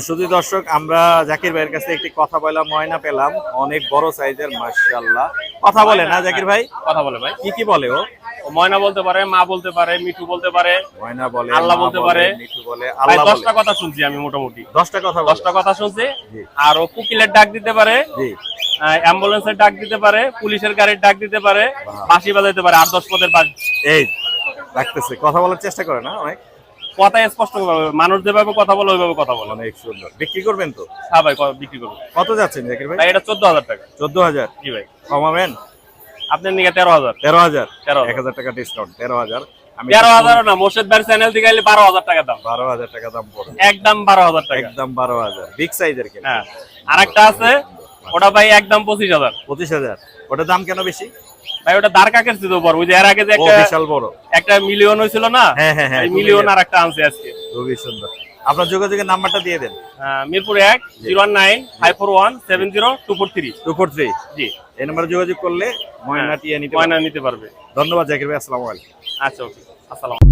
শুধু দর্শক আমরা জাকির ভাইয়ের কাছে একটি কথা বললাম ময়না পেলাম। অনেক বড় সাইজের মাশাআল্লাহ। কথা বলে না জাকির ভাই? কথা বলে ভাই। কি কি বলে ও? ময়না বলতে পারে মা বলতে পারে মিঠু বলতে পারে ময়না বলে আল্লাহ বলতে পারে। মিঠু বলে আল্লাহ দশটা কথা শুনছি আমি মোটামুটি। দশটা কথা দশটা কথা শুনছি। আর ও কুকিলের ডাক দিতে পারে জি। অ্যাম্বুলেন্সের ডাক দিতে পারে পুলিশের গাড়ির ডাক দিতে পারে বাঁশি বাজাইতে পারে আট দশ পদের বাজ- এই রাখতেছে। কথা বলার চেষ্টা করে না অনেক। কথা স্পষ্ট মানুষ যেভাবে কথা বলে ওইভাবে কথা বলে। অনেক সুন্দর বিক্রি করবেন তো? হ্যাঁ ভাই বিক্রি করব। কত যাচ্ছেন জাকির ভাই? এটা চোদ্দ হাজার টাকা। চোদ্দ হাজার? কি ভাই। কমাবেন? আপনার নিকে তেরো হাজার। তেরো হাজার? তেরো এক হাজার টাকা ডিসকাউন্ট তেরো হাজার। তেরো হাজার না মোর্শেদ চ্যানেল থেকে গেলে বারো হাজার টাকা দাম। বারো হাজার টাকা দাম পড়বে। একদম বারো হাজার টাকা। একদম বারো হাজার। বিগ সাইজের কিনা হ্যাঁ। আর একটা আছে ওটা ভাই একদম পঁচিশ হাজার। পঁচিশ হাজার। ওটার দাম কেন বেশি? ভাই ওটা দাঁড় কাকের ছিল পর ওই যে এর আগে যে একটা বিশাল বড়। একটা মিলিয়ন হয়েছিল না? হ্যাঁ হ্যাঁ হ্যাঁ মিলিয়ন আর একটা আনছে আজকে। খুবই সুন্দর। আপনার যোগাযোগের নাম্বারটা দিয়ে দেন। আহ, মিরপুর এক zero one nine five four one seven zero two four three. Two four three. জি। এই নাম্বারে যোগাযোগ করলে ময়না টিয়া নিতে ময়না নিতে পারবে। ধন্যবাদ জাকির ভাই আসসালামু আলাইকুম। আচ্ছা ওকে আসসালাম